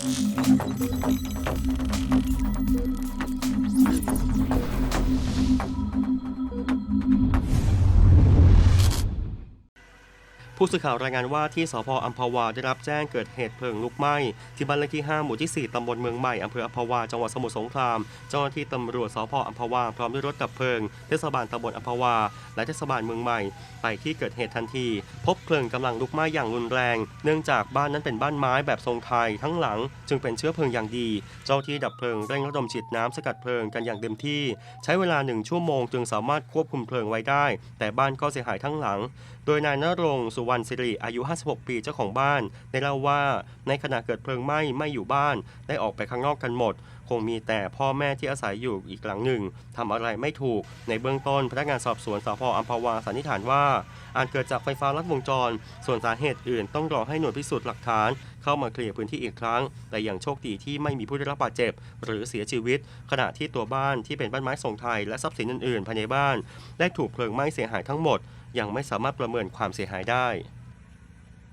Thank you. ผู้สื่อข่าวรายงานว่าที่สพอัมพวาได้รับแจ้งเกิดเหตุเพลิงลุกไหม้ที่บ้านเลขที่ 5 หมู่ที่ 4 ตำบลเมืองใหม่อำเภออัมพวา จังหวัดสมุทรสงคราม เจ้าหน้าที่ตำรวจสพอัมพวา พร้อมด้วยรถดับเพลิง เทศบาลตำบลอัมพวา และเทศบาลเมืองใหม่ ไปที่เกิดเหตุทันที พบเพลิงกำลังลุกไหม้อย่างรุนแรง เนื่องจากบ้านนั้นเป็นบ้านไม้แบบทรงไทยทั้งหลัง จึงเป็นเชื้อเพลิงอย่างดี เจ้าหน้าที่ดับเพลิงเร่งระดมฉีดน้ำสกัดเพลิงกันอย่างเต็มที่ ใช้เวลาหนึ่งชั่วโมงจึงสามารถควบคุมเพลิงไว้ได้ แต่บ้านก็เสียหายทั้งหลัง โดยนายนรงค์สุวรรณสิริอายุ 56 ปีเจ้าของบ้าน ได้เล่าว่าในขณะเกิดเพลิงไหม้ไม่อยู่บ้าน ได้ออกไปข้างนอกกันหมด คงมีแต่พ่อแม่ที่อาศัยอยู่อีกหลังหนึ่งทำอะไรไม่ถูกในเบื้องต้นพนักงานสอบสวนสพอัมพวาสันนิษฐานว่า อาจเกิดจากไฟฟ้าลัดวงจร ส่วนสาเหตุอื่นต้องรอให้หน่วยพิสูจน์หลักฐาน เข้ามาเคลียร์พื้นที่อีกครั้ง แต่อย่างโชคดีที่ไม่มีผู้ได้รับบาดเจ็บ หรือเสียชีวิต ขณะที่ตัวบ้านที่เป็นบ้านไม้ทรงไทยและทรัพย์สินอื่นๆภายในบ้าน ได้ถูกเพลิงไหม้เสียหายทั้งหมด ยังไม่สามารถประเมินความเสียหายได้